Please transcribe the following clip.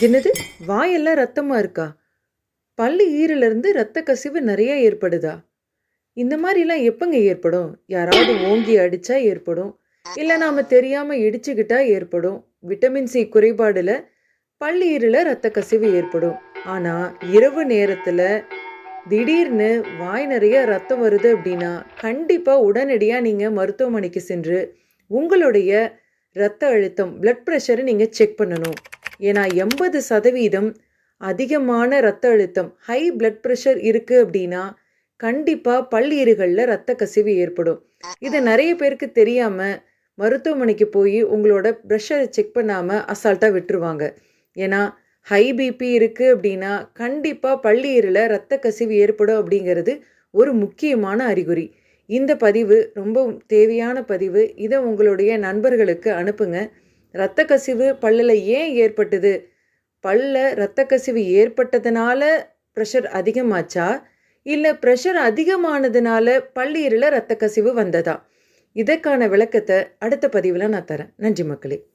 என்னது? வாயெல்லாம் ரத்தமா இருக்கா? பள்ளி ஈரிலிருந்து ரத்த கசிவு நிறைய ஏற்படுதா? இந்த மாதிரிலாம் எப்பங்க ஏற்படும்? யாராவது ஓங்கி அடிச்சா ஏற்படும். இல்லை நாம தெரியாம இடிச்சுக்கிட்டா ஏற்படும். விட்டமின் சி குறைபாடுல பல்லு ரத்த கசிவு ஏற்படும். ஆனா இரவு நேரத்துல திடீர்னு வாய் நிறைய ரத்தம் வருது அப்படின்னா கண்டிப்பா உடனடியா நீங்க மருத்துவமனைக்கு சென்று உங்களுடைய ரத்த அழுத்தம் பிளட் ப்ரெஷரை நீங்க செக் பண்ணணும். ஏன்னா எண்பது சதவீதம் அதிகமான ரத்த அழுத்தம் ஹை பிளட் ப்ரெஷர் இருக்குது அப்படின்னா கண்டிப்பாக பல்லீறுகளில் ரத்த கசிவு ஏற்படும். இது நிறைய பேருக்கு தெரியாமல் மருத்துவமனைக்கு போய் உங்களோட ப்ரெஷரை செக் பண்ணாமல் அசால்ட்டாக விட்டுருவாங்க. ஏன்னா ஹை பிபி இருக்குது அப்படின்னா கண்டிப்பாக பல்லீரில் ரத்த கசிவு ஏற்படும் அப்படிங்கிறது ஒரு முக்கியமான அறிகுறி. இந்த பதிவு ரொம்ப தேவையான பதிவு. இதை உங்களுடைய நண்பர்களுக்கு அனுப்புங்க. இரத்த கசிவு பல்லில் ஏன் ஏற்பட்டது? பல்ல இரத்த கசிவு ஏற்பட்டதுனால ப்ரெஷர் அதிகமாச்சா? இல்லை ப்ரெஷர் அதிகமானதுனால பல்லீரில் இரத்த கசிவு வந்ததா? இதற்கான விளக்கத்தை அடுத்த பதிவில் நான் தரேன். நன்றி மக்களே.